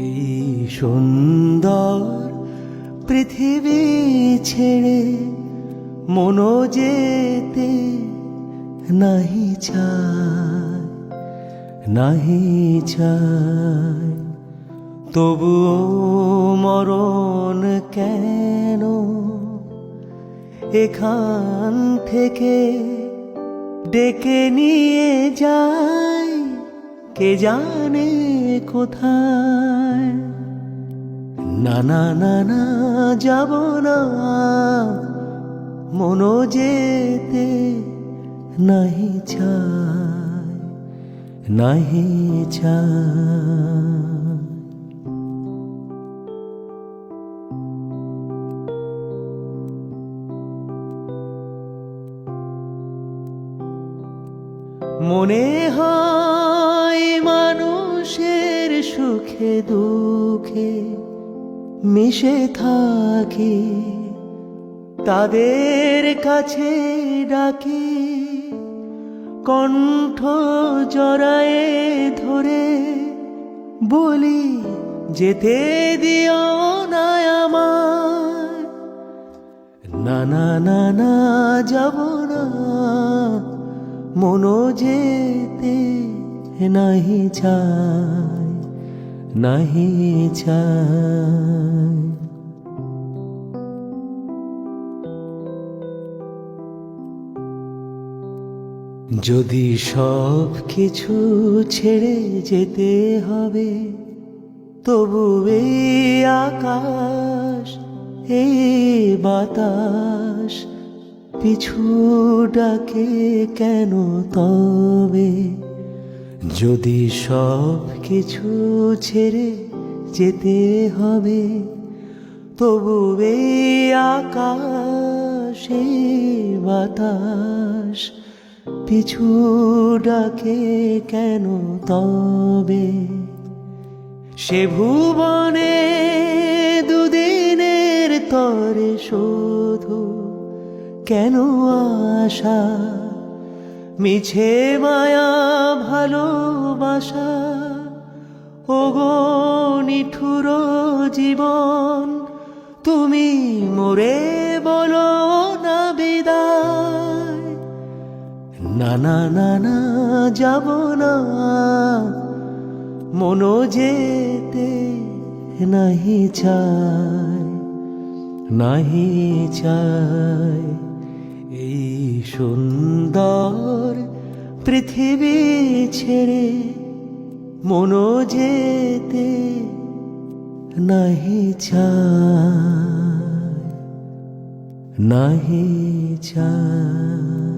এই সুন্দর পৃথিবী ছেড়ে মনো যেতে নাহি চায় নাহি চায়। তবুও মরণ কেন এখান থেকে ডেকে নিয়ে যায়? কে জানে কোথায়? না না না যাব না। মনো যেতে নাহি চায় নাহি চায়। মনে হয় মানুষের সুখে দুঃখে, মিশে থাকি, তাদের কাছে ডাকি, কণ্ঠ জড়ায়ে ধরে, বলি, যেতে দিও না আমায়, না না না না, যাব না, মনো যেতে নাহি চায় নাহি চায় যদি সব কিছু ছেড়ে যেতে হবে, তবু এই আকাশ এই বাতাস, পিছু ডাকে কেন তবে? যদি সব কিছু ছেড়ে যেতে হবে, তবু আকাশ বাতাস পিছু ডাকে কেন তবে? সে ভুবনে দুদিনের তরে শুধু কেন আশা মিছে মায়া ভালোবাসা। ওগো নিঠুর জীবন, তুমি মোরে বলো না বিদায়। না না না না, যাব না। মনো যেতে নাহি চায় নাহি চায়। এই সুন্দর পৃথিবী ছেড়ে মনো যেতে নাহি চায় নাহি চায়।